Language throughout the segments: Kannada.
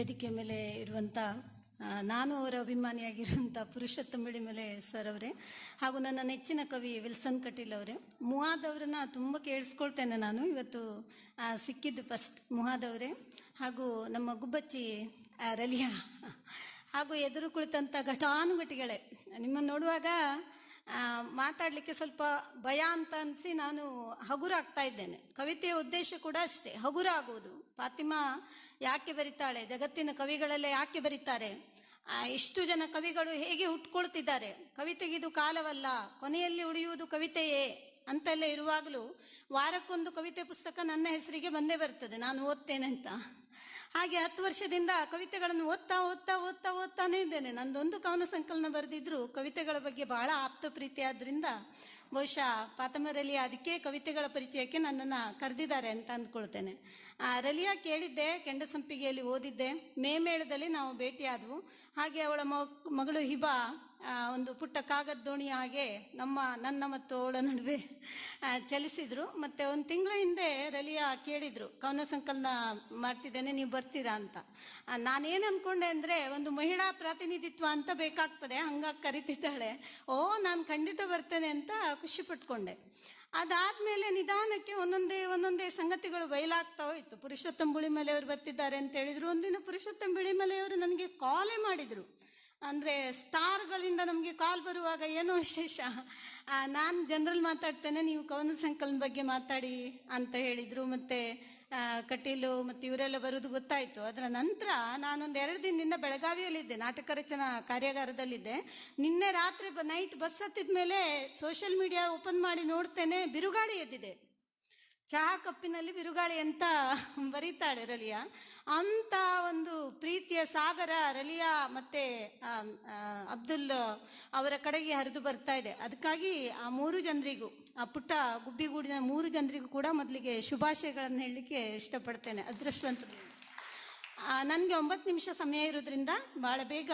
ವೇದಿಕೆ ಮೇಲೆ ಇರುವಂಥ ನಾನು ಅವರ ಅಭಿಮಾನಿಯಾಗಿರುವಂಥ ಪುರುಷೋತ್ತಮ ಮೇಲೆ ಸರ್ ಅವರೇ, ಹಾಗೂ ನನ್ನ ನೆಚ್ಚಿನ ಕವಿ ವಿಲ್ಸನ್ ಕಟೀಲ್ ಅವರೇ. ಮುಹಾದ್ ಅವರನ್ನ ತುಂಬ ಕೇಳಿಸ್ಕೊಳ್ತೇನೆ ನಾನು. ಇವತ್ತು ಸಿಕ್ಕಿದ್ದು ಫಸ್ಟ್ ಮುಹಾದ್ ಅವರೇ. ಹಾಗೂ ನಮ್ಮ ಗುಬ್ಬಚ್ಚಿ ರಲಿಯಾ. ಹಾಗೂ ಎದುರು ಕುಳಿತಂಥ ಘಟಾನುಘಟಿಗಳೇ. ನಿಮ್ಮನ್ನು ನೋಡುವಾಗ ಮಾತಾಡಲಿಕ್ಕೆ ಸ್ವಲ್ಪ ಭಯ ಅಂತ ಅನಿಸಿ ನಾನು ಹಗುರ ಆಗ್ತಾ ಇದ್ದೇನೆ. ಕವಿತೆಯ ಉದ್ದೇಶ ಕೂಡ ಅಷ್ಟೇ ಹಗುರ ಆಗುವುದು ಫಾತಿಮಾ ಯಾಕೆ ಬರೀತಾಳೆ? ಜಗತ್ತಿನ ಕವಿಗಳೆಲ್ಲ ಯಾಕೆ ಬರೀತಾರೆ? ಇಷ್ಟು ಜನ ಕವಿಗಳು ಹೇಗೆ ಹುಟ್ಕೊಳ್ತಿದ್ದಾರೆ ಕವಿತೆಗಿದು ಕಾಲವಲ್ಲ, ಕೊನೆಯಲ್ಲಿ ಉಳಿಯುವುದು ಕವಿತೆಯೇ ಅಂತೆಲ್ಲ ಇರುವಾಗಲೂ ವಾರಕ್ಕೊಂದು ಕವಿತೆ ಪುಸ್ತಕ ನನ್ನ ಹೆಸರಿಗೆ ಬಂದೇ ಬರ್ತದೆ, ನಾನು ಓದ್ತೇನೆ ಅಂತ. ಹಾಗೆ ಹತ್ತು ವರ್ಷದಿಂದ ಕವಿತೆಗಳನ್ನು ಓದ್ತಾ ಓದ್ತಾ ಓದ್ತಾ ಓದ್ತಾನೆ ಇದ್ದೇನೆ ನಂದೊಂದು ಕವನ ಸಂಕಲನ ಬರೆದಿದ್ರು. ಕವಿತೆಗಳ ಬಗ್ಗೆ ಬಹಳ ಆಪ್ತ ಪ್ರೀತಿ ಆದ್ರಿಂದ ಬಹುಶಃ ಪಾತಮರಲಿಯ ಅದಕ್ಕೆ ಕವಿತೆಗಳ ಪರಿಚಯಕ್ಕೆ ನನ್ನನ್ನು ಕರೆದಿದ್ದಾರೆ ಅಂತ ಅಂದ್ಕೊಳ್ತೇನೆ. ಆ, ರಲಿಯಾ ಕೇಳಿದ್ದೆ ಕೆಂಡಸಂಪಿಗೆಯಲ್ಲಿ ಓದಿದ್ದೆ. ಮೇ ಮೇಳದಲ್ಲಿ ನಾವು ಭೇಟಿಯಾದವು. ಹಾಗೆ ಅವಳ ಮಗಳು ಹಿಬಾ ಒಂದು ಪುಟ್ಟ ಕಾಗದ ದೋಣಿ ಹಾಗೆ ನಮ್ಮ, ನನ್ನ ಮತ್ತು ಅವಳ ನಡುವೆ ಚಲಿಸಿದ್ರು. ಮತ್ತೆ ಒಂದು ತಿಂಗಳ ಹಿಂದೆ ರಲಿಯಾ ಕೇಳಿದ್ರು ಕವನ ಸಂಕಲನ ಮಾಡ್ತಿದ್ದೇನೆ, ನೀವು ಬರ್ತೀರಾ ಅಂತ. ನಾನೇನ್ ಅನ್ಕೊಂಡೆ ಅಂದ್ರೆ ಒಂದು ಮಹಿಳಾ ಪ್ರಾತಿನಿಧಿತ್ವ ಅಂತ ಬೇಕಾಗ್ತದೆ, ಹಂಗಾಗಿ ಕರಿತಿದ್ದಾಳೆ. ಓ, ನಾನು ಖಂಡಿತ ಬರ್ತೇನೆ ಅಂತ ಖುಷಿ ಪಟ್ಕೊಂಡೆ. ಅದಾದ್ಮೇಲೆ ನಿಧಾನಕ್ಕೆ ಒಂದೊಂದೇ ಒಂದೊಂದೇ ಸಂಗತಿಗಳು ಬಯಲಾಗ್ತಾ ಹೋಯ್ತು. ಪುರುಷೋತ್ತಮ ಬುಳಿಮಲೆಯವರು ಬರ್ತಿದ್ದಾರೆ ಅಂತ ಹೇಳಿದ್ರು. ಒಂದಿನ ಪುರುಷೋತ್ತಮ ಬುಳಿಮಲೆಯವರು ನನಗೆ ಕಾಲೇ ಮಾಡಿದ್ರು. ಅಂದ್ರೆ ಸ್ಟಾರ್ಗಳಿಂದ ನಮಗೆ ಕಾಲ್ ಬರುವಾಗ ಏನೋ ವಿಶೇಷ. ನಾನು ಜನರಲ್ ಮಾತಾಡ್ತೇನೆ, ನೀವು ಕವನ ಸಂಕಲನ ಬಗ್ಗೆ ಮಾತಾಡಿ ಅಂತ ಹೇಳಿದ್ರು. ಮತ್ತೆ ಕಟೀಲು ಮತ್ತೆ ಇವರೆಲ್ಲ ಬರೋದು ಗೊತ್ತಾಯಿತು. ಅದರ ನಂತರ ನಾನೊಂದು ಎರಡು ದಿನದಿಂದ ಬೆಳಗಾವಿಯಲ್ಲಿದ್ದೆ, ನಾಟಕ ರಚನಾ ಕಾರ್ಯಾಗಾರದಲ್ಲಿದ್ದೆ. ನಿನ್ನೆ ರಾತ್ರಿ ನೈಟ್ ಬಸ್ ಹತ್ತಿದ ಮೇಲೆ ಸೋಷಿಯಲ್ ಮೀಡಿಯಾ ಓಪನ್ ಮಾಡಿ ನೋಡ್ತೇನೆ, ಬಿರುಗಾಳಿ ಎದ್ದಿದೆ. ಚಹಾ ಕಪ್ಪಿನಲ್ಲಿ ಬಿರುಗಾಳಿ ಅಂತ ಬರೀತಾಳೆ ರಲಿಯಾ. ಅಂತ ಒಂದು ಪ್ರೀತಿಯ ಸಾಗರ ರಲಿಯಾ ಮತ್ತೆ ಅಬ್ದುಲ್ ಅವರ ಕಡೆಗೆ ಹರಿದು ಬರ್ತಾ ಇದೆ. ಅದಕ್ಕಾಗಿ ಆ ಮೂರು ಜನರಿಗೂ, ಆ ಪುಟ್ಟ ಗುಬ್ಬಿಗೂಡಿನ ಮೂರು ಜನರಿಗೂ ಕೂಡ ಮೊದಲಿಗೆ ಶುಭಾಶಯಗಳನ್ನು ಹೇಳಲಿಕ್ಕೆ ಇಷ್ಟಪಡ್ತೇನೆ. ಅದೃಷ್ಟವಂತ ನನಗೆ ಒಂಬತ್ತು ನಿಮಿಷ ಸಮಯ ಇರೋದ್ರಿಂದ ಭಾಳ ಬೇಗ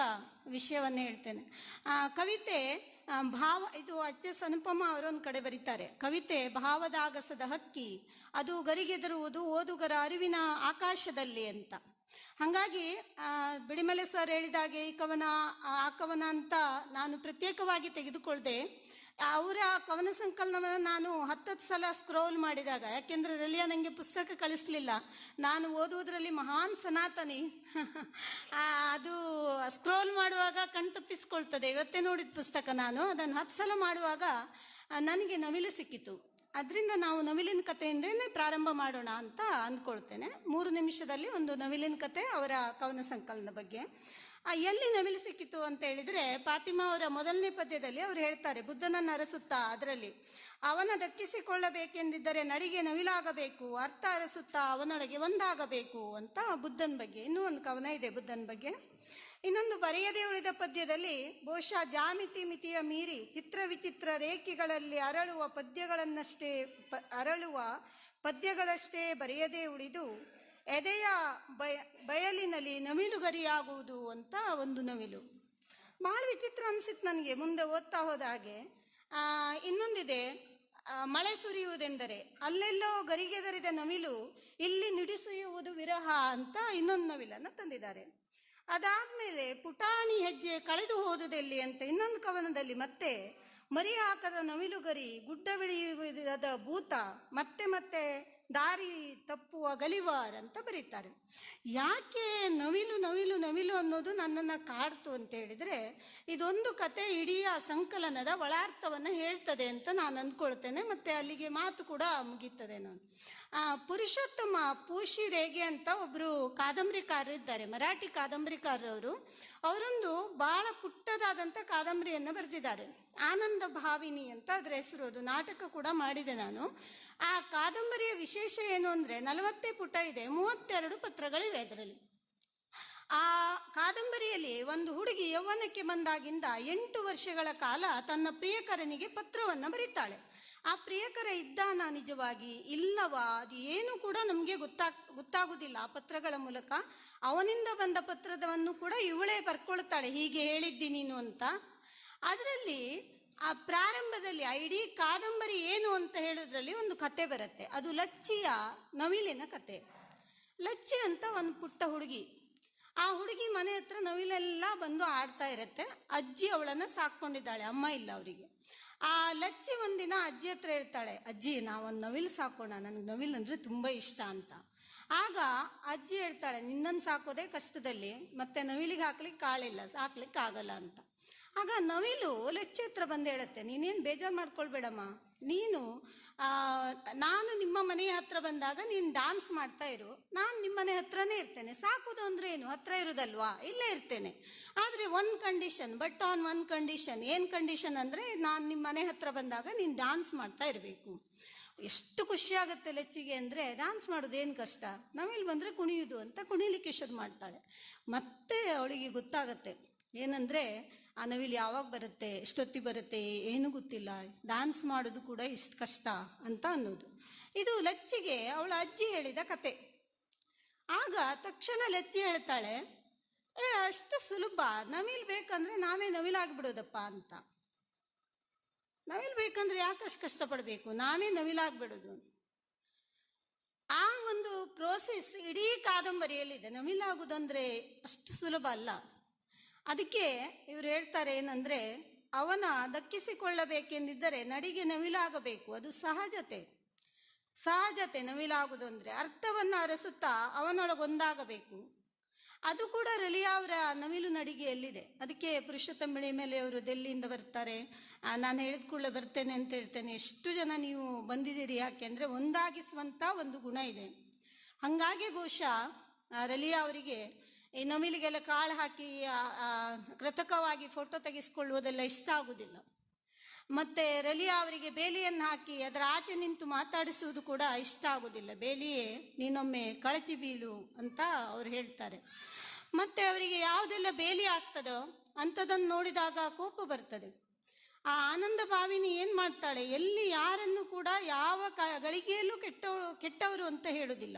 ವಿಷಯವನ್ನು ಹೇಳ್ತೇನೆ. ಕವಿತೆ ಭಾವ, ಇದು ಅಜ್ಜ ಸನುಪಮ ಅವರೊಂದು ಕಡೆ ಬರೀತಾರೆ. ಕವಿತೆ, ಭಾವದಾಗಸದ ಹಕ್ಕಿ, ಅದು ಗರಿಗೆದರುವುದು ಓದುಗರ ಅರಿವಿನ ಆಕಾಶದಲ್ಲಿ ಅಂತ. ಹಾಗಾಗಿ ಬಿಡಿಮಲೆ ಸರ್ ಹೇಳಿದಾಗೆ, ಈ ಕವನ ಆ ಕವನ ಅಂತ ನಾನು ಪ್ರತ್ಯೇಕವಾಗಿ ತೆಗೆದುಕೊಳ್ದೆ. ಅವರ ಕವನ ಸಂಕಲನವನ್ನು ನಾನು ಹತ್ತತ್ತು ಸಲ ಸ್ಕ್ರೋಲ್ ಮಾಡಿದಾಗ, ಯಾಕೆಂದ್ರೆ ರಲಿಯಾ ನನಗೆ ಪುಸ್ತಕ ಕಳಿಸ್ಲಿಲ್ಲ. ನಾನು ಓದುವುದರಲ್ಲಿ ಮಹಾನ್ ಸನಾತನಿ. ಅದು ಸ್ಕ್ರೋಲ್ ಮಾಡುವಾಗ ಕಣ್ ತಪ್ಪಿಸ್ಕೊಳ್ತದೆ. ಇವತ್ತೇ ನೋಡಿದ ಪುಸ್ತಕ ನಾನು. ಅದನ್ನು ಹತ್ತು ಸಲ ಮಾಡುವಾಗ ನನಗೆ ನವಿಲು ಸಿಕ್ಕಿತು. ಅದರಿಂದ ನಾವು ನವಿಲಿನ ಕಥೆಯಿಂದನೇ ಪ್ರಾರಂಭ ಮಾಡೋಣ ಅಂತ ಅಂದ್ಕೊಳ್ತೇನೆ. ಮೂರು ನಿಮಿಷದಲ್ಲಿ ಒಂದು ನವಿಲಿನ ಕತೆ ಅವರ ಕವನ ಸಂಕಲನದ ಬಗ್ಗೆ. ಆ, ಎಲ್ಲಿ ನವಿಲು ಸಿಕ್ಕಿತು ಅಂತ ಹೇಳಿದ್ರೆ ಫಾತಿಮಾ ಅವರ ಮೊದಲನೇ ಪದ್ಯದಲ್ಲಿ ಅವರು ಹೇಳ್ತಾರೆ ಬುದ್ಧನನ್ನು ಅರಸುತ್ತಾ ಅದರಲ್ಲಿ. ಅವನ ದಕ್ಕಿಸಿಕೊಳ್ಳಬೇಕೆಂದಿದ್ದರೆ ನಡಿಗೆ ನವಿಲಾಗಬೇಕು ಅರ್ಥ ಅರಸುತ್ತಾ ಅವನೊಳಗೆ ಒಂದಾಗಬೇಕು ಅಂತ ಬುದ್ಧನ ಬಗ್ಗೆ ಇನ್ನೂ ಒಂದು ಕವನ ಇದೆ ಬುದ್ಧನ ಬಗ್ಗೆ. ಇನ್ನೊಂದು ಬರೆಯದೇ ಉಳಿದ ಪದ್ಯದಲ್ಲಿ ಬಹುಶಃ ಜಾಮಿತಿ ಮಿತಿಯ ಮೀರಿ ಚಿತ್ರ ವಿಚಿತ್ರ ರೇಖೆಗಳಲ್ಲಿ ಅರಳುವ ಪದ್ಯಗಳನ್ನಷ್ಟೇ ಅರಳುವ ಪದ್ಯಗಳಷ್ಟೇ ಬರೆಯದೇ ಉಳಿದು ಎದೆಯ ಬಯ, ಬಯಲಿನಲ್ಲಿ ನವಿಲುಗರಿಯಾಗುವುದು ಅಂತ ಒಂದು ನವಿಲು. ಬಹಳ ವಿಚಿತ್ರ ಅನಿಸಿತ್ತು ನನಗೆ, ಮುಂದೆ ಓದ್ತಾ ಹೋದ ಹಾಗೆ. ಇನ್ನೊಂದಿದೆ ಮಳೆ ಸುರಿಯುವುದೆಂದರೆ ಅಲ್ಲೆಲ್ಲೋ ಗರಿಗೆದರಿದ ನವಿಲು, ಇಲ್ಲಿ ನಿಡಿಸುಯುವುದು ವಿರಹ ಅಂತ ಇನ್ನೊಂದು ನವಿಲನ್ನು ತಂದಿದ್ದಾರೆ. ಅದಾದ್ಮೇಲೆ ಪುಟಾಣಿ ಹೆಜ್ಜೆ ಕಳೆದು ಹೋದುದೆಲ್ಲಿ ಅಂತ ಇನ್ನೊಂದು ಕವನದಲ್ಲಿ ಮತ್ತೆ ಮರಿ ಹಾಕದ ನವಿಲುಗರಿ ಗುಡ್ಡವಿಳಿಯುವುದದ ಭೂತ ಮತ್ತೆ ಮತ್ತೆ ದಾರಿ ತಪ್ಪುವ ಗಲಿವಾರ್ ಅಂತ ಬರೀತಾರೆ. ಯಾಕೆ ನವಿಲು ನವಿಲು ನವಿಲು ಅನ್ನೋದು ನನ್ನನ್ನು ಕಾಡ್ತು ಅಂತ ಹೇಳಿದ್ರೆ, ಇದೊಂದು ಕತೆ ಇಡೀ ಆ ಸಂಕಲನದ ಒಳಾರ್ಥವನ್ನು ಹೇಳ್ತದೆ ಅಂತ ನಾನು ಅಂದ್ಕೊಳ್ತೇನೆ ಮತ್ತೆ ಅಲ್ಲಿಗೆ ಮಾತು ಕೂಡ ಮುಗೀತದೆ ನಾನು. ಪುರುಷೋತ್ತಮ ಪೂಶಿ ರೇಗೆ ಅಂತ ಒಬ್ರು ಕಾದಂಬರಿಕಾರರಿದ್ದಾರೆ, ಮರಾಠಿ ಕಾದಂಬರಿಕಾರರವರು. ಅವರೊಂದು ಬಹಳ ಪುಟ್ಟದಾದಂಥ ಕಾದಂಬರಿಯನ್ನು ಬರೆದಿದ್ದಾರೆ. ಆನಂದ ಭಾವಿನಿ ಅಂತ ಅದರ ಹೆಸರು ಅದು. ನಾಟಕ ಕೂಡ ಮಾಡಿದೆ ನಾನು. ಆ ಕಾದಂಬರಿಯ ವಿಶೇಷ ಏನು ಅಂದರೆ ನಲವತ್ತೇ ಪುಟ ಇದೆ. ಮೂವತ್ತೆರಡು ಪತ್ರಗಳಿವೆ ಅದರಲ್ಲಿ. ಆ ಕಾದಂಬರಿಯಲ್ಲಿ ಒಂದು ಹುಡುಗಿ ಯೌವನಕ್ಕೆ ಬಂದಾಗಿಂದ ಎಂಟು ವರ್ಷಗಳ ಕಾಲ ತನ್ನ ಪ್ರಿಯಕರನಿಗೆ ಪತ್ರವನ್ನು ಬರೀತಾಳೆ. ಆ ಪ್ರಿಯಕರ ಇದ್ದಾನ ನಿಜವಾಗಿ? ಇಲ್ಲವಾ? ಅದು ಏನು ಕೂಡ ನಮಗೆ ಗೊತ್ತಾ ಗೊತ್ತಾಗುವುದಿಲ್ಲ ಆ ಪತ್ರಗಳ ಮೂಲಕ. ಅವನಿಂದ ಬಂದ ಪತ್ರದವನ್ನು ಕೂಡ ಇವಳೇ ಬರ್ಕೊಳ್ತಾಳೆ ಹೀಗೆ ಹೇಳಿದ್ದಿ ನೀನು ಅಂತ. ಅದರಲ್ಲಿ ಆ ಪ್ರಾರಂಭದಲ್ಲಿ ಇಡೀ ಕಾದಂಬರಿ ಏನು ಅಂತ ಹೇಳೋದ್ರಲ್ಲಿ ಒಂದು ಕತೆ ಬರುತ್ತೆ. ಅದು ಲಚ್ಚಿಯ ನವಿಲಿನ ಕತೆ. ಲಚ್ಚಿ ಅಂತ ಒಂದು ಪುಟ್ಟ ಹುಡುಗಿ. ಆ ಹುಡುಗಿ ಮನೆ ಹತ್ರ ನವಿಲೆಲ್ಲ ಬಂದು ಆಡ್ತಾ ಇರತ್ತೆ. ಅಜ್ಜಿ ಅವಳನ್ನ ಸಾಕೊಂಡಿದ್ದಾಳೆ ಅಮ್ಮ ಇಲ್ಲ ಅವರಿಗೆ. ಆ ಲಚ್ಚಿ ಒಂದಿನ ಅಜ್ಜಿ ಹತ್ರ ಹೇಳ್ತಾಳೆ, ಅಜ್ಜಿ, ನಾವೊಂದು ನವಿಲು ಸಾಕೋಣ ನನಗೆ ನವಿಲ್ ಅಂದ್ರೆ ತುಂಬಾ ಇಷ್ಟ ಅಂತ. ಆಗ ಅಜ್ಜಿ ಹೇಳ್ತಾಳೆ ನಿನ್ನನ್ನು ಸಾಕೋದೇ ಕಷ್ಟದಲ್ಲಿ, ಮತ್ತೆ ನವಿಲಿಗೆ ಹಾಕ್ಲಿಕ್ಕೆ ಕಾಳಿಲ್ಲ ಸಾಕ್ಲಿಕ್ಕೆ ಆಗಲ್ಲ ಅಂತ. ಆಗ ನವಿಲು ಲಚ್ಚಿ ಹತ್ರ ಬಂದು ಹೇಳುತ್ತೆ, ನೀನೇನು ಬೇಜಾರು ಮಾಡ್ಕೊಳ್ಬೇಡಮ್ಮ, ನೀನು ನಾನು ನಿಮ್ಮ ಮನೆಯ ಹತ್ರ ಬಂದಾಗ ನೀನು ಡಾನ್ಸ್ ಮಾಡ್ತಾ ಇರು. ನಾನು ನಿಮ್ಮ ಮನೆ ಹತ್ರನೇ ಇರ್ತೇನೆ. ಸಾಕುದು ಅಂದ್ರೆ ಏನು? ಹತ್ರ ಇರುದಲ್ವಾ? ಇಲ್ಲೇ ಇರ್ತೇನೆ. ಆದರೆ ಒಂದು condition but on one condition ಏನು ಕಂಡೀಷನ್ ಅಂದರೆ ನಾನು ನಿಮ್ಮ ಮನೆ ಹತ್ರ ಬಂದಾಗ ನೀನು ಡಾನ್ಸ್ ಮಾಡ್ತಾ ಇರಬೇಕು. ಎಷ್ಟು ಖುಷಿ ಆಗುತ್ತೆ ಲಚ್ಚಿಗೆ ಅಂದರೆ ಡಾನ್ಸ್ ಮಾಡೋದು ಏನು ಕಷ್ಟ? ನಾವಿಲ್ಲಿ ಬಂದರೆ ಕುಣಿಯೋದು ಅಂತ ಕುಣಿಲಿಕ್ಕೆ ಶುರು ಮಾಡ್ತಾಳೆ. ಮತ್ತೆ ಅವಳಿಗೆ ಗೊತ್ತಾಗತ್ತೆ. ಏನಂದರೆ ಆ ನವಿಲು ಯಾವಾಗ ಬರುತ್ತೆ ಎಷ್ಟೊತ್ತಿ ಬರುತ್ತೆ, ಏನು ಗೊತ್ತಿಲ್ಲ. ಡ್ಯಾನ್ಸ್ ಮಾಡೋದು ಕೂಡ ಇಷ್ಟು ಕಷ್ಟ ಅಂತ ಅನ್ನೋದು. ಇದು ಲಚ್ಚಿಗೆ ಅವಳ ಅಜ್ಜಿ ಹೇಳಿದ ಕತೆ. ಆಗ ತಕ್ಷಣ ಲಚ್ಚಿ ಹೇಳ್ತಾಳೆ, ಏ, ಅಷ್ಟು ಸುಲಭ. ನವಿಲ್ ಬೇಕಂದ್ರೆ ನಾವೇ ನವಿಲಾಗ್ಬಿಡೋದಪ್ಪ ಅಂತ. ನವಿಲ್ ಬೇಕಂದ್ರೆ ಯಾಕಷ್ಟು ಕಷ್ಟಪಡಬೇಕು? ನಾವೇ ನವಿಲಾಗ್ಬಿಡೋದು ಆ ಒಂದು ಪ್ರೋಸೆಸ್ ಇಡೀ ಕಾದಂಬರಿಯಲ್ಲಿದೆ. ನವಿಲಾಗುದಂದ್ರೆ ಅಷ್ಟು ಸುಲಭ ಅಲ್ಲ. ಅದಕ್ಕೆ ಇವ್ರು ಹೇಳ್ತಾರೆ ಏನಂದ್ರೆ, ಅವನ ದಕ್ಕಿಸಿಕೊಳ್ಳಬೇಕೆಂದಿದ್ದರೆ ನಡಿಗೆ ನವಿಲಾಗಬೇಕು, ಅದು ಸಹಜತೆ. ಸಹಜತೆ ನವಿಲಾಗುವುದು ಅಂದ್ರೆ ಅರ್ಥವನ್ನ ಅರಸುತ್ತಾ ಅವನೊಳಗೊಂದಾಗಬೇಕು. ಅದು ಕೂಡ ರಲಿಯಾ ಅವರ ನವಿಲು ನಡಿಗೆಯಲ್ಲಿದೆ. ಅದಕ್ಕೆ ಪುರುಷೋತ್ತಂಬಳಿ ಮೇಲೆ ಅವರು ದೆಲ್ಲಿಯಿಂದ ಬರ್ತಾರೆ. ನಾನು ಹೇಳಿದ್ಕೊಳ್ಳೆ ಬರ್ತೇನೆ ಅಂತ ಹೇಳ್ತೇನೆ, ಎಷ್ಟು ಜನ ನೀವು ಬಂದಿದ್ದೀರಿ ಯಾಕೆ ಅಂದರೆ ಒಂದಾಗಿಸುವಂಥ ಒಂದು ಗುಣ ಇದೆ. ಹಾಗಾಗಿ ಬಹುಶಃ ರಲಿಯಾ ಅವರಿಗೆ ಈ ನವಿಲಿಗೆಲ್ಲ ಕಾಳು ಹಾಕಿ ಕೃತಕವಾಗಿ ಫೋಟೋ ತೆಗೆಸ್ಕೊಳ್ಳುವುದೆಲ್ಲ ಇಷ್ಟ ಆಗುವುದಿಲ್ಲ ಮತ್ತೆ ರಲಿಯಾ ಅವರಿಗೆ ಬೇಲಿಯನ್ನು ಹಾಕಿ ಅದರ ಆಚೆ ನಿಂತು ಮಾತಾಡಿಸುವುದು ಕೂಡ ಇಷ್ಟ ಆಗುವುದಿಲ್ಲ ಬೇಲಿಯೇ, ನೀನೊಮ್ಮೆ ಕಳಚಿ ಬೀಳು ಅಂತ ಅವ್ರು ಹೇಳ್ತಾರೆ. ಮತ್ತೆ ಅವರಿಗೆ ಯಾವುದೆಲ್ಲ ಬೇಲಿ ಆಗ್ತದೋ ಅಂಥದನ್ನು ನೋಡಿದಾಗ ಕೋಪ ಬರ್ತದೆ. ಆ ಆನಂದ ಭಾವಿನಿ ಏನ್ ಮಾಡ್ತಾಳೆ? ಎಲ್ಲಿ ಯಾರನ್ನು ಕೂಡ ಯಾವ ಕ- ಗಳಿಗೆಯಲ್ಲೂ ಕೆಟ್ಟವಳು ಕೆಟ್ಟವರು ಅಂತ ಹೇಳುದಿಲ್ಲ.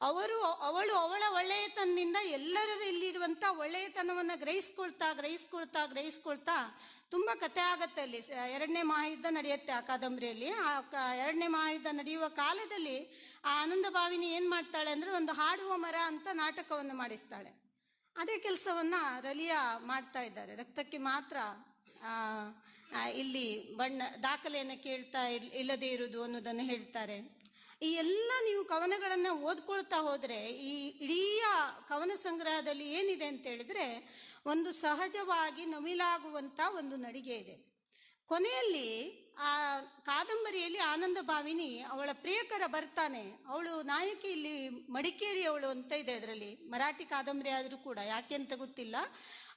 ಅವರು ಅವಳು ಅವಳ ಒಳ್ಳೆಯತನದಿಂದ ಎಲ್ಲರ ಇಲ್ಲಿರುವಂತ ಒಳ್ಳೆಯತನವನ್ನ ಗ್ರಹಿಸ್ಕೊಳ್ತಾ ಗ್ರಹಿಸ್ಕೊಳ್ತಾ ಗ್ರಹಿಸ್ಕೊಳ್ತಾ ತುಂಬಾ ಕತೆ ಆಗತ್ತೆ ಅಲ್ಲಿ. ಎರಡನೇ ಮಹಾಯುದ್ಧ ನಡೆಯುತ್ತೆ ಆ ಕಾದಂಬರಿಯಲ್ಲಿ. ಆ ಎರಡನೇ ಮಹಾಯುದ್ಧ ನಡೆಯುವ ಕಾಲದಲ್ಲಿ ಆ ಆನಂದ ಭಾವಿನಿ ಏನ್ ಮಾಡ್ತಾಳೆ ಅಂದ್ರೆ ಒಂದು ಹಾಡುವ ಮರ ಅಂತ ನಾಟಕವನ್ನು ಮಾಡಿಸ್ತಾಳೆ. ಅದೇ ಕೆಲಸವನ್ನ ರಲಿಯಾ ಮಾಡ್ತಾ ಇದ್ದಾರೆ. ರಕ್ತಕ್ಕೆ ಮಾತ್ರ ಆ, ಇಲ್ಲಿ ಬಣ್ಣ, ದಾಖಲೆಯನ್ನು ಕೇಳ್ತಾ ಇಲ್- ಇಲ್ಲದೆ ಇರುವುದು ಅನ್ನೋದನ್ನು ಹೇಳ್ತಾರೆ. ಈ ಎಲ್ಲ ನೀವು ಕವನಗಳನ್ನು ಓದ್ಕೊಳ್ತಾ ಹೋದರೆ, ಈ ಇಡೀ ಕವನ ಸಂಗ್ರಹದಲ್ಲಿ ಏನಿದೆ ಅಂತ ಹೇಳಿದ್ರೆ, ಒಂದು ಸಹಜವಾಗಿ ನಮಿಲಾಗುವಂಥ ಒಂದು ನಡಿಗೆ ಇದೆ. ಕೊನೆಯಲ್ಲಿ ಆ ಕಾದಂಬರಿಯಲ್ಲಿ ಆನಂದ ಭಾವಿನಿ ಅವಳ ಪ್ರಿಯಕರ ಬರ್ತಾನೆ. ಅವಳು ನಾಯಕಿ ಇಲ್ಲಿ ಮಡಿಕೇರಿ ಅವಳು ಅಂತ ಇದೆ ಅದರಲ್ಲಿ. ಮರಾಠಿ ಕಾದಂಬರಿ ಆದರೂ ಕೂಡ, ಯಾಕೆ ಅಂತ ಗೊತ್ತಿಲ್ಲ.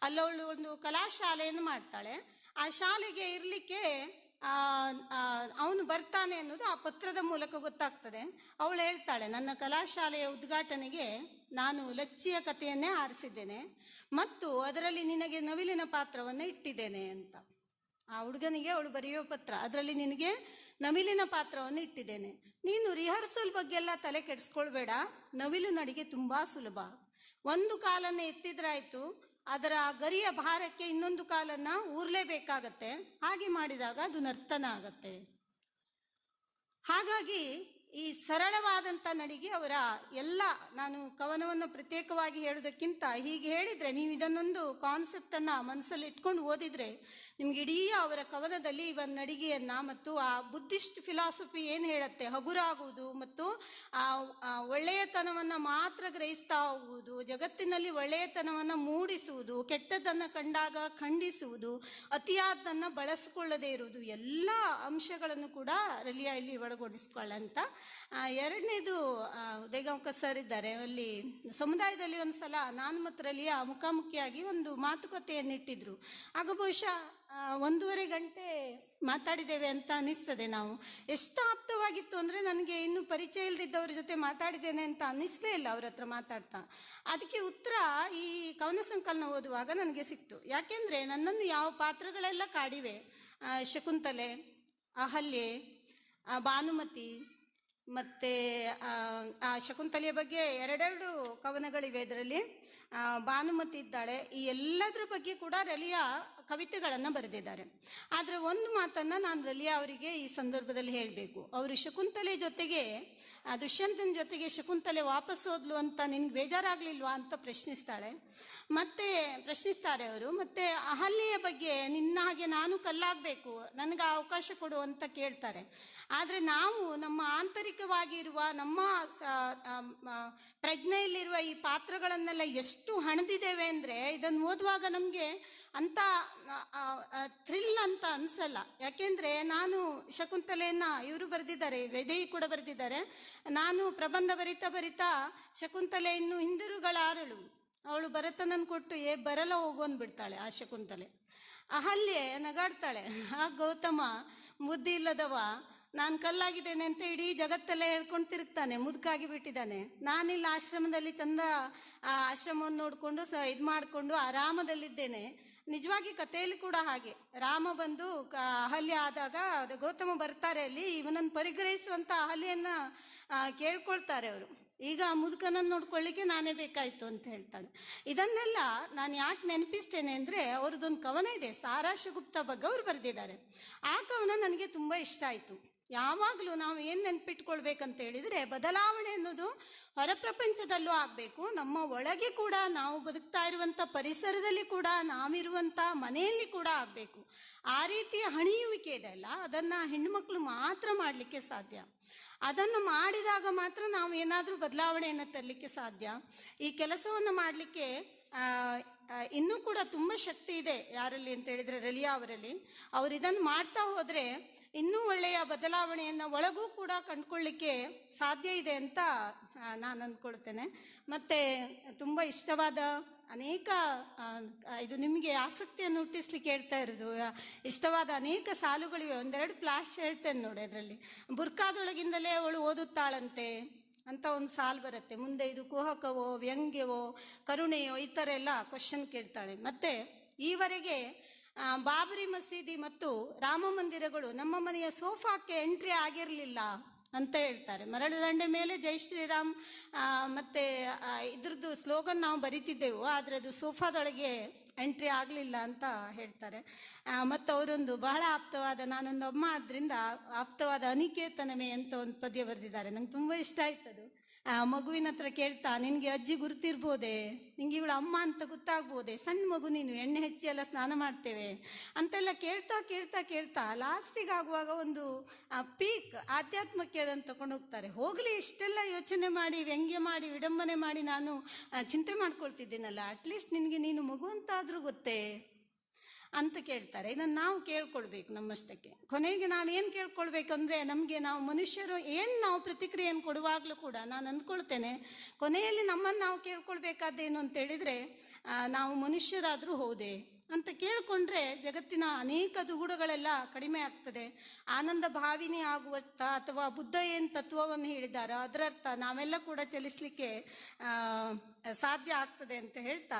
ಅಲ್ಲವಳು ಒಂದು ಕಲಾಶಾಲೆಯನ್ನು ಮಾಡ್ತಾಳೆ. ಆ ಶಾಲೆಗೆ ಇರಲಿಕ್ಕೆ ಅವನು ಬರ್ತಾನೆ ಅನ್ನೋದು ಆ ಪತ್ರದ ಮೂಲಕ ಗೊತ್ತಾಗ್ತದೆ. ಅವಳು ಹೇಳ್ತಾಳೆ, ನನ್ನ ಕಲಾಶಾಲೆಯ ಉದ್ಘಾಟನೆಗೆ ನಾನು ಲಚ್ಚಿಯ ಕಥೆಯನ್ನೇ ಆರಿಸಿದ್ದೇನೆ ಮತ್ತು ಅದರಲ್ಲಿ ನಿನಗೆ ನವಿಲಿನ ಪಾತ್ರವನ್ನು ಇಟ್ಟಿದ್ದೇನೆ ಅಂತ. ಆ ಹುಡುಗನಿಗೆ ಅವಳು ಬರೆಯುವ ಪತ್ರ, ಅದರಲ್ಲಿ ನಿನಗೆ ನವಿಲಿನ ಪಾತ್ರವನ್ನು ಇಟ್ಟಿದ್ದೇನೆ. ನೀನು ರಿಹರ್ಸಲ್ ಬಗ್ಗೆ ಎಲ್ಲ ತಲೆ ಕೆಡಿಸ್ಕೊಳ್ಬೇಡ. ನವಿಲು ನಡಿಗೆ ತುಂಬಾ ಸುಲಭ. ಒಂದು ಕಾಲನ್ನ ಎತ್ತಿದ್ರಾಯ್ತು. ಅದರ ಗರಿಯ ಭಾರಕ್ಕೆ ಇನ್ನೊಂದು ಕಾಲನ್ನ ಊರ್ಲೇಬೇಕಾಗತ್ತೆ. ಹಾಗೆ ಮಾಡಿದಾಗ ಅದು ನರ್ತನ ಆಗತ್ತೆ. ಹಾಗಾಗಿ ಈ ಸರಳವಾದಂಥ ನಡಿಗೆ ಅವರ ಎಲ್ಲ ನಾನು ಕವನವನ್ನು ಪ್ರತ್ಯೇಕವಾಗಿ ಹೇಳೋದಕ್ಕಿಂತ ಹೀಗೆ ಹೇಳಿದ್ರೆ ನೀವು ಇದನ್ನೊಂದು ಕಾನ್ಸೆಪ್ಟ್ ಅನ್ನ ಮನಸ್ಸಲ್ಲಿ ಇಟ್ಕೊಂಡು ಓದಿದ್ರೆ ನಿಮ್ಗೆ ಇಡೀ ಅವರ ಕವನದಲ್ಲಿ ಒಂದು ನಡಿಗೆಯನ್ನ ಮತ್ತು ಆ ಬುದ್ಧಿಸ್ಟ್ ಫಿಲಾಸಫಿ ಏನು ಹೇಳುತ್ತೆ? ಹಗುರಾಗುವುದು ಮತ್ತು ಆ ಒಳ್ಳೆಯತನವನ್ನ ಮಾತ್ರ ಗ್ರಹಿಸ್ತಾ ಹೋಗುವುದು, ಜಗತ್ತಿನಲ್ಲಿ ಒಳ್ಳೆಯತನವನ್ನ ಮೂಡಿಸುವುದು ಕೆಟ್ಟದನ್ನ ಕಂಡಾಗ ಖಂಡಿಸುವುದು ಅತಿಯಾದನ್ನ ಬಳಸಿಕೊಳ್ಳದೇ ಇರುವುದು, ಎಲ್ಲ ಅಂಶಗಳನ್ನು ಕೂಡ ರಲಿಯಾ ಇಲ್ಲಿ ಒಳಗೊಡಿಸ್ಕೊಳ್ಳಂತ. ಎರಡನೇದು ದೇಗಾಂಕ ಸರ್ ಇದ್ದಾರೆ. ಅಲ್ಲಿ ಸಮುದಾಯದಲ್ಲಿ ಒಂದು ಸಲ ನಾನು ಮತ್ತು ರಲಿಯಾ ಮುಖಾಮುಖಿಯಾಗಿ ಒಂದು ಮಾತುಕತೆಯನ್ನಿಟ್ಟಿದ್ರು. ಆಗ ಬಹುಶಃ ಒಂದೂವರೆ ಗಂಟೆ ಮಾತಾಡಿದ್ದೇವೆ ಅಂತ ಅನಿಸ್ತದೆ ನಾವು. ಎಷ್ಟು ಆಪ್ತವಾಗಿತ್ತು ಅಂದರೆ ನನಗೆ ಇನ್ನು ಪರಿಚಯ ಇಲ್ದಿದ್ದವ್ರ ಜೊತೆ ಮಾತಾಡಿದ್ದೇನೆ ಅಂತ ಅನ್ನಿಸ್ಲೇ ಇಲ್ಲ ಅವ್ರ ಹತ್ರ ಮಾತಾಡ್ತಾ. ಅದಕ್ಕೆ ಉತ್ತರ ಈ ಕವನ ಸಂಕಲನ ಓದುವಾಗ ನನಗೆ ಸಿಕ್ತು. ಯಾಕೆಂದರೆ ನನ್ನನ್ನು ಯಾವ ಪಾತ್ರಗಳೆಲ್ಲ ಕಾಡಿವೆ? ಶಕುಂತಲೆ ಅಹಲ್ಯೆ ಭಾನುಮತಿ ಮತ್ತೆ ಆ, ಶಕುಂತಲೆಯ ಬಗ್ಗೆ ಎರಡೆರಡು ಕವನಗಳಿವೆ ಇದರಲ್ಲಿ. ಭಾನುಮತಿ ಇದ್ದಾಳೆ. ಈ ಎಲ್ಲದರ ಬಗ್ಗೆ ಕೂಡ ರಲಿಯಾ ಕವಿತೆಗಳನ್ನು ಬರೆದಿದ್ದಾರೆ. ಆದರೆ ಒಂದು ಮಾತನ್ನ ನಾನು ರಲಿಯಾ ಅವರಿಗೆ ಈ ಸಂದರ್ಭದಲ್ಲಿ ಹೇಳಬೇಕು. ಅವರು ಶಕುಂತಲೆ ಜೊತೆಗೆ ದುಷ್ಯಂತನ ಜೊತೆಗೆ ಶಕುಂತಲೆ ವಾಪಸ್ ಹೋದ್ಲು ಅಂತ ನಿನ್ಗೆ ಬೇಜಾರಾಗ್ಲಿಲ್ವಾ ಅಂತ ಪ್ರಶ್ನಿಸ್ತಾಳೆ. ಮತ್ತೆ ಪ್ರಶ್ನಿಸ್ತಾರೆ ಅವರು, ಮತ್ತೆ ಅಹಲ್ಯೆಯ ಬಗ್ಗೆ ನಿನ್ನ ಹಾಗೆ ನಾನು ಕಲ್ಲಾಗಬೇಕು, ನನಗೆ ಅವಕಾಶ ಕೊಡು ಅಂತ ಕೇಳ್ತಾರೆ. ಆದರೆ ನಾವು ನಮ್ಮ ಆಂತರಿಕವಾಗಿರುವ, ನಮ್ಮ ಪ್ರಜ್ಞೆಯಲ್ಲಿರುವ ಈ ಪಾತ್ರಗಳನ್ನೆಲ್ಲ ಎಷ್ಟು ಹಣದಿದ್ದೇವೆ ಅಂದರೆ ಇದನ್ನು ಓದುವಾಗ ನಮಗೆ ಅಂತ ಥ್ರಿಲ್ ಅಂತ ಅನ್ಸಲ್ಲ. ಯಾಕೆಂದ್ರೆ ನಾನು ಶಕುಂತಲೆಯನ್ನ ಇವರು ಬರೆದಿದ್ದಾರೆ, ವೇದೇಯಿ ಕೂಡ ಬರೆದಿದ್ದಾರೆ. ನಾನು ಪ್ರಬಂಧ ಬರಿತಾ ಬರಿತಾ ಶಕುಂತಲೆ ಇನ್ನು ಹಿಂದಿರುಗಳಾರಳು ಅವಳು ಭರತನನ್ನು ಕೊಟ್ಟು, ಏ ಬರಲ್ಲ ಹೋಗು ಅಂದ್ಬಿಡ್ತಾಳೆ ಆ ಶಕುಂತಲೆ. ಅಹಲ್ಯೆ ನಗಾಡ್ತಾಳೆ. ಆ ಗೌತಮ, ಬುದ್ಧಿ ಇಲ್ಲದವ, ನಾನು ಕಲ್ಲಾಗಿದ್ದೇನೆ ಅಂತ ಇಡೀ ಜಗತ್ತಲ್ಲೇ ಹೇಳ್ಕೊಂಡು ತಿರುಗ್ತಾನೆ, ಮುದುಕಾಗಿ ಬಿಟ್ಟಿದ್ದಾನೆ. ನಾನಿಲ್ಲ ಆಶ್ರಮದಲ್ಲಿ ಚಂದ, ಆ, ಆಶ್ರಮವನ್ನು ನೋಡಿಕೊಂಡು ಇದು ಮಾಡಿಕೊಂಡು ಆರಾಮದಲ್ಲಿದ್ದೇನೆ. ನಿಜವಾಗಿ ಕಥೆಯಲ್ಲಿ ಕೂಡ ಹಾಗೆ. ರಾಮ ಬಂದು ಅಹಲ್ಯ ಆದಾಗ ಗೌತಮ ಬರ್ತಾರೆ ಅಲ್ಲಿ ಇವನನ್ನು ಪರಿಗ್ರಹಿಸುವಂತ ಅಹಲ್ಯನ್ನ ಆ, ಕೇಳ್ಕೊಳ್ತಾರೆ ಅವರು. ಈಗ ಮುದುಕನನ್ನು ನೋಡ್ಕೊಳ್ಳಿಕ್ಕೆ ನಾನೇ ಬೇಕಾಯ್ತು ಅಂತ ಹೇಳ್ತಾಳೆ. ಇದನ್ನೆಲ್ಲ ನಾನು ಯಾಕೆ ನೆನಪಿಸ್ತೇನೆ ಅಂದ್ರೆ ಅವ್ರದ್ದೊಂದು ಕವನ ಇದೆ ಸಾರಾಶಗುಪ್ತ ಬಗ್ಗೆ ಅವ್ರು ಬರೆದಿದ್ದಾರೆ. ಆ ಕವನ ನನಗೆ ತುಂಬಾ ಇಷ್ಟ ಆಯ್ತು. ಯಾವಾಗಲೂ ನಾವು ಏನು ನೆನ್ಪಿಟ್ಕೊಳ್ಬೇಕಂತ ಹೇಳಿದ್ರೆ ಬದಲಾವಣೆ ಅನ್ನೋದು ಹೊರ ಪ್ರಪಂಚದಲ್ಲೂ ಆಗಬೇಕು. ನಮ್ಮ ಒಳಗೆ ಕೂಡ ನಾವು ಬದುಕ್ತಾ ಇರುವಂತ ಪರಿಸರದಲ್ಲಿ ಕೂಡ ನಾವಿರುವಂತ ಮನೆಯಲ್ಲಿ ಕೂಡ ಆಗಬೇಕು. ಆ ರೀತಿಯ ಹಣಿಯುವಿಕೆ ಇದೆ ಅಲ್ಲ, ಅದನ್ನ ಹೆಣ್ಣುಮಕ್ಳು ಮಾತ್ರ ಮಾಡಲಿಕ್ಕೆ ಸಾಧ್ಯ. ಅದನ್ನು ಮಾಡಿದಾಗ ಮಾತ್ರ ನಾವು ಏನಾದರೂ ಬದಲಾವಣೆಯನ್ನು ತರಲಿಕ್ಕೆ ಸಾಧ್ಯ. ಈ ಕೆಲಸವನ್ನು ಮಾಡಲಿಕ್ಕೆ ಇನ್ನೂ ಕೂಡ ತುಂಬ ಶಕ್ತಿ ಇದೆ ಯಾರಲ್ಲಿ ಅಂತ ಹೇಳಿದ್ರೆ ರಲಿಯಾ ಅವರಲ್ಲಿ. ಅವ್ರು ಇದನ್ನು ಮಾಡ್ತಾ ಹೋದರೆ ಇನ್ನೂ ಒಳ್ಳೆಯ ಬದಲಾವಣೆಯನ್ನು ಒಳಗೂ ಕೂಡ ಕಂಡುಕೊಳ್ಳಿಕ್ಕೆ ಸಾಧ್ಯ ಇದೆ ಅಂತ ನಾನು ಅಂದ್ಕೊಳ್ತೇನೆ ಮತ್ತೆ ತುಂಬ ಇಷ್ಟವಾದ ಅನೇಕ ಇದು ನಿಮಗೆ ಆಸಕ್ತಿಯನ್ನು ಹುಟ್ಟಿಸ್ಲಿಕ್ಕೆ ಹೇಳ್ತಾ ಇರೋದು ಇಷ್ಟವಾದ ಅನೇಕ ಸಾಲುಗಳಿವೆ. ಒಂದೆರಡು ಫ್ಲಾಶ್ ಹೇಳ್ತೇನೆ ನೋಡಿ ಅದರಲ್ಲಿ. ಬುರ್ಕಾದೊಳಗಿಂದಲೇ ಅವಳು ಓದುತ್ತಾಳಂತೆ. ಅಂತ ಒಂದು ಸಾಲು ಬರುತ್ತೆ. ಮುಂದೆ ಇದು ಕುಹಕವೋ, ವ್ಯಂಗ್ಯವೋ, ಕರುಣೆಯೋ, ಈ ಥರ ಎಲ್ಲ ಕ್ವಶನ್ ಕೇಳ್ತಾಳೆ. ಮತ್ತೆ ಈವರೆಗೆ ಬಾಬರಿ ಮಸೀದಿ ಮತ್ತು ರಾಮ ಮಂದಿರಗಳು ನಮ್ಮ ಮನೆಯ ಸೋಫಾಕ್ಕೆ ಎಂಟ್ರಿ ಆಗಿರಲಿಲ್ಲ ಅಂತ ಹೇಳ್ತಾರೆ. ಮರಳು ದಂಡೆ ಮೇಲೆ ಜೈ ಶ್ರೀರಾಮ್ ಮತ್ತೆ ಇದ್ರದ್ದು ಸ್ಲೋಗನ್ ನಾವು ಬರಿತಿದ್ದೆವು. ಆದರೆ ಅದು ಸೋಫಾದೊಳಗೆ ಎಂಟ್ರಿ ಆಗಲಿಲ್ಲ ಅಂತ ಹೇಳ್ತಾರೆ. ಮತ್ತು ಅವರೊಂದು ಬಹಳ ಆಪ್ತವಾದ ನಾನೊಂದು ಅಮ್ಮ ಆದ್ದರಿಂದ ಆಪ್ತವಾದ ಅನಿಕೇತನವೇ ಅಂತ ಒಂದು ಪದ್ಯ ಬರೆದಿದ್ದಾರೆ. ನಂಗೆ ತುಂಬ ಇಷ್ಟ ಆಯ್ತು ಅದು ಆ ಮಗುವಿನ ಹತ್ರ ಕೇಳ್ತಾ, ನಿನಗೆ ಅಜ್ಜಿ ಗುರುತಿರ್ಬೋದೇ? ನಿಂಗೆ ಇವಳು ಅಮ್ಮ ಅಂತ ಗೊತ್ತಾಗ್ಬೋದೇ? ಸಣ್ಣ ಮಗು ನೀನು, ಎಣ್ಣೆ ಹೆಚ್ಚಿ ಎಲ್ಲ ಸ್ನಾನ ಮಾಡ್ತೇವೆ. ಅಂತೆಲ್ಲ ಕೇಳ್ತಾ ಕೇಳ್ತಾ ಕೇಳ್ತಾ ಲಾಸ್ಟಿಗೆ ಆಗುವಾಗ ಒಂದು ಪೀಕ್ ಆಧ್ಯಾತ್ಮಕ್ಕೆ ಅದನ್ನು ತಗೊಂಡು ಹೋಗ್ತಾರೆ. ಹೋಗ್ಲಿ, ಇಷ್ಟೆಲ್ಲ ಯೋಚನೆ ಮಾಡಿ, ವ್ಯಂಗ್ಯ ಮಾಡಿ, ವಿಡಂಬನೆ ಮಾಡಿ ನಾನು ಚಿಂತೆ ಮಾಡ್ಕೊಳ್ತಿದ್ದೀನಲ್ಲ ಅಟ್ಲೀಸ್ಟ್ ನಿನಗೆ ನೀನು ಮಗು ಅಂತಾದರೂ ಗೊತ್ತೇ? ಅಂತ ಕೇಳ್ತಾರೆ. ಇದನ್ನು ನಾವು ಕೇಳ್ಕೊಳ್ಬೇಕು ನಮ್ಮಷ್ಟಕ್ಕೆ. ಕೊನೆಗೆ ನಾವೇನು ಕೇಳ್ಕೊಳ್ಬೇಕಂದ್ರೆ, ನಮಗೆ ನಾವು ಮನುಷ್ಯರು ಏನು ನಾವು ಪ್ರತಿಕ್ರಿಯೆಯನ್ನು ಕೊಡುವಾಗಲೂ ಕೂಡ ನಾನು ಅಂದ್ಕೊಳ್ತೇನೆ, ಕೊನೆಯಲ್ಲಿ ನಮ್ಮನ್ನು ನಾವು ಕೇಳ್ಕೊಳ್ಬೇಕಾದ್ದೇನು ಅಂತ ಹೇಳಿದ್ರೆ ನಾವು ಮನುಷ್ಯರಾದರೂ ಹೌದೇ. ಅಂತ ಕೇಳಿಕೊಂಡ್ರೆ ಜಗತ್ತಿನ ಅನೇಕ ದುಗುಡಗಳೆಲ್ಲ ಕಡಿಮೆ ಆಗ್ತದೆ. ಆನಂದ ಭಾವಿನಿ ಆಗುವತ್ತ ಅಥವಾ ಬುದ್ಧ ಏನು ತತ್ವವನ್ನು ಹೇಳಿದಾರೋ ಅದರರ್ಥ ನಾವೆಲ್ಲ ಕೂಡ ಚಲಿಸಲಿಕ್ಕೆ ಸಾಧ್ಯ ಆಗ್ತದೆ ಅಂತ ಹೇಳ್ತಾ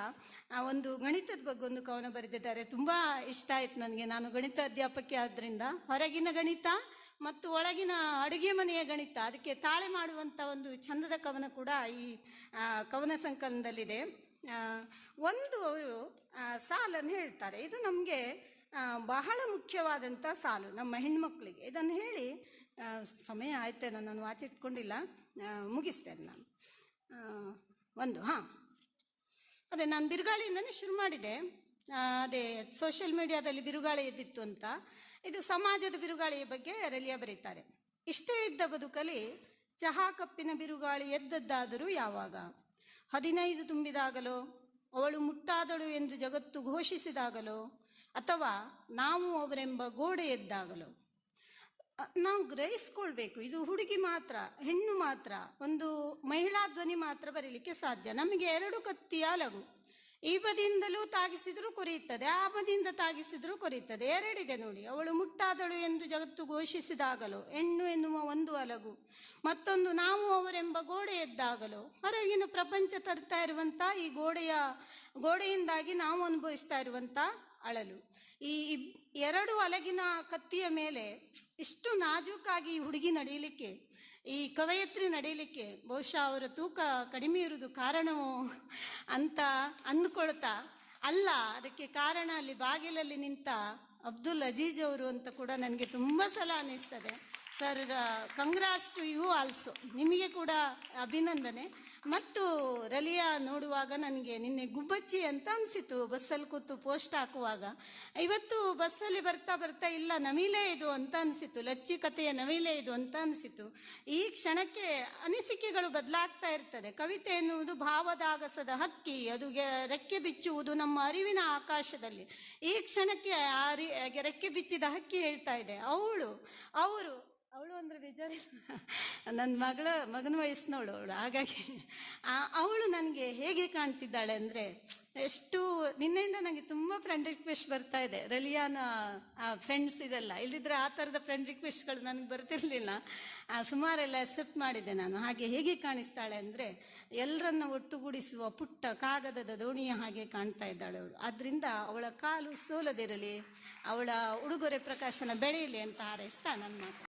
ಒಂದು ಗಣಿತದ ಬಗ್ಗೆ ಒಂದು ಕವನ ಬರೆದಿದ್ದಾರೆ. ತುಂಬ ಇಷ್ಟ ಆಯ್ತು ನನಗೆ. ನಾನು ಗಣಿತ ಅಧ್ಯಾಪಕಿ ಆದ್ದರಿಂದ ಹೊರಗಿನ ಗಣಿತ ಮತ್ತು ಒಳಗಿನ ಅಡುಗೆ ಮನೆಯ ಗಣಿತ, ಅದಕ್ಕೆ ತಾಳೆ ಮಾಡುವಂಥ ಒಂದು ಚಂದದ ಕವನ ಕೂಡ ಈ ಕವನ ಸಂಕಲನದಲ್ಲಿದೆ. ಒಂದು ಅವರು ಸಾಲನ್ನು ಹೇಳ್ತಾರೆ. ಇದು ನಮಗೆ ಬಹಳ ಮುಖ್ಯವಾದಂಥ ಸಾಲು ನಮ್ಮ ಹೆಣ್ಮಕ್ಳಿಗೆ. ಇದನ್ನು ಹೇಳಿ ಸಮಯ ಆಯ್ತೇನೋ ನಾನು ವಾಚ್ ಇಟ್ಕೊಂಡಿಲ್ಲ ಮುಗಿಸ್ತೇನೆ ನಾನು. ಒಂದು, ಹಾಂ. ಅದೇ, ನಾನು ಬಿರುಗಾಳಿಯಿಂದನೇ ಶುರು ಮಾಡಿದೆ. ಅದೇ, ಸೋಷಿಯಲ್ ಮೀಡಿಯಾದಲ್ಲಿ ಬಿರುಗಾಳಿ ಎದ್ದಿತ್ತು ಅಂತ. ಇದು ಸಮಾಜದ ಬಿರುಗಾಳಿಯ ಬಗ್ಗೆ ರೆಲಿಯ ಬರೀತಾರೆ. ಇಷ್ಟೇ ಇದ್ದ ಬದುಕಲಿ ಚಹಾ ಕಪ್ಪಿನ ಬಿರುಗಾಳಿ ಎದ್ದದ್ದಾದರೂ ಯಾವಾಗ? ಹದಿನೈದು ತುಂಬಿದಾಗಲೋ ಅವಳು ಮುಟ್ಟಾದಳು ಎಂದು ಜಗತ್ತು ಘೋಷಿಸಿದಾಗಲೋ ಅಥವಾ ನಾವು ಅವರೆಂಬ ಗೋಡೆ ಎದ್ದಾಗಲೋ? ನಾವು ಗ್ರಹಿಸ್ಕೊಳ್ಬೇಕು. ಇದು ಹುಡುಗಿ ಮಾತ್ರ, ಹೆಣ್ಣು ಮಾತ್ರ, ಒಂದು ಮಹಿಳಾ ಧ್ವನಿ ಮಾತ್ರ ಬರೀಲಿಕ್ಕೆ ಸಾಧ್ಯ. ನಮಗೆ ಎರಡು ಕತ್ತಿಯ ಲಘು. ಈ ಬದಿಯಿಂದಲೂ ತಾಗಿಸಿದರೂ ಕೊರೆಯುತ್ತದೆ ಆ ಬದಿಯಿಂದ ತಾಗಿಸಿದರೂ ಕೊರೆಯುತ್ತದೆ. ಎರಡಿದೆ ನೋಡಿ, ಅವಳು ಮುಟ್ಟಾದಳು ಎಂದು ಜಗತ್ತು ಘೋಷಿಸಿದಾಗಲೋ, ಹೆಣ್ಣು ಎನ್ನುವ ಒಂದು ಅಲಗು, ಮತ್ತೊಂದು ನಾವು ಅವರೆಂಬ ಗೋಡೆ ಎದ್ದಾಗಲೋ, ಹೊರಗಿನ ಪ್ರಪಂಚ ತರ್ತಾ ಇರುವಂತ ಈ ಗೋಡೆಯ, ಗೋಡೆಯಿಂದಾಗಿ ನಾವು ಅನುಭವಿಸ್ತಾ ಇರುವಂತ ಅಳಲು. ಈ ಎರಡು ಅಲಗಿನ ಕತ್ತಿಯ ಮೇಲೆ ಇಷ್ಟು ನಾಜೂಕಾಗಿ ಈ ಹುಡುಗಿ ನಡೆಯಲಿಕ್ಕೆ ಈ ಕವಯತ್ರಿ ನಡೀಲಿಕ್ಕೆ ಬಹುಶಃ ಅವರ ತೂಕ ಕಡಿಮೆ ಇರುವುದು ಕಾರಣವೋ ಅಂತ ಅಂದುಕೊಳ್ತಾ ಅಲ್ಲ, ಅದಕ್ಕೆ ಕಾರಣ ಅಲ್ಲಿ ಬಾಗಿಲಲ್ಲಿ ನಿಂತ ಅಬ್ದುಲ್ ಅಜೀಜ್ ಅವರು ಅಂತ ಕೂಡ ನನಗೆ ತುಂಬ ಸಲ ಅನ್ನಿಸ್ತದೆ. Sir congrats to you also. ನಿಮಗೆ ಕೂಡ ಅಭಿನಂದನೆ. ಮತ್ತು ರಲಿಯಾ ನೋಡುವಾಗ ನನಗೆ ನಿನ್ನೆ ಗುಬ್ಬಚ್ಚಿ ಅಂತ ಅನಿಸಿತು. ಬಸ್ಸಲ್ಲಿ ಕೂತು ಪೋಸ್ಟ್ ಹಾಕುವಾಗ. ಇವತ್ತು ಬಸ್ಸಲ್ಲಿ ಬರ್ತಾ ಬರ್ತಾ ಇಲ್ಲ, ನವಿಲೇ ಇದು ಅಂತ ಅನಿಸಿತು. ಲಚ್ಚಿ ಕಥೆಯ ನವಿಲೇ ಇದು ಅಂತ ಅನಿಸಿತು. ಈ ಕ್ಷಣಕ್ಕೆ ಅನಿಸಿಕೆಗಳು ಬದಲಾಗ್ತಾ ಇರ್ತದೆ. ಕವಿತೆ ಎನ್ನುವುದು ಭಾವದಾಗಸದ ಹಕ್ಕಿ. ಅದು ರೆಕ್ಕೆ ಬಿಚ್ಚುವುದು ನಮ್ಮ ಅರಿವಿನ ಆಕಾಶದಲ್ಲಿ. ಈ ಕ್ಷಣಕ್ಕೆ ಆ ರೆಕ್ಕೆ ಬಿಚ್ಚಿದ ಹಕ್ಕಿ ಹೇಳ್ತಾ ಇದೆ. ಅವಳು, ಅವರು ಅವಳು ಅಂದ್ರೆ ಬೇಜಾರಿಲ್ಲ ನನ್ನ ಮಗಳ, ಮಗನ ವಯಸ್ಸಿನವಳು ಅವಳು, ಹಾಗಾಗಿ ಅವಳು ನನಗೆ ಹೇಗೆ ಕಾಣ್ತಿದ್ದಾಳೆ ಅಂದರೆ ಎಷ್ಟು, ನಿನ್ನೆಯಿಂದ ನನಗೆ ತುಂಬ ಫ್ರೆಂಡ್ ರಿಕ್ವೆಸ್ಟ್ ಬರ್ತಾ ಇದೆ. ರಲಿಯಾನ ಫ್ರೆಂಡ್ಸ್ ಇದೆಲ್ಲ. ಇಲ್ಲಿದ್ರೆ ಆ ಥರದ ಫ್ರೆಂಡ್ ರಿಕ್ವೆಸ್ಟ್ಗಳು ನನಗೆ ಬರ್ತಿರ್ಲಿಲ್ಲ. ಸುಮಾರೆಲ್ಲ ಅಕ್ಸೆಪ್ಟ್ ಮಾಡಿದೆ ನಾನು. ಹಾಗೆ ಹೇಗೆ ಕಾಣಿಸ್ತಾಳೆ ಅಂದರೆ ಎಲ್ಲರನ್ನ ಒಟ್ಟುಗೂಡಿಸುವ ಪುಟ್ಟ ಕಾಗದದ ದೋಣಿಯ ಹಾಗೆ ಕಾಣ್ತಾ ಇದ್ದಾಳೆ ಅವಳು. ಆದ್ದರಿಂದ ಅವಳ ಕಾಲು ಸೋಲದಿರಲಿ, ಅವಳ ಉಡುಗೊರೆ ಪ್ರಕಾಶನ ಬೆಳೆಯಲಿ ಅಂತ ಹಾರೈಸ್ತಾ ನನ್ನ ಮಾತು.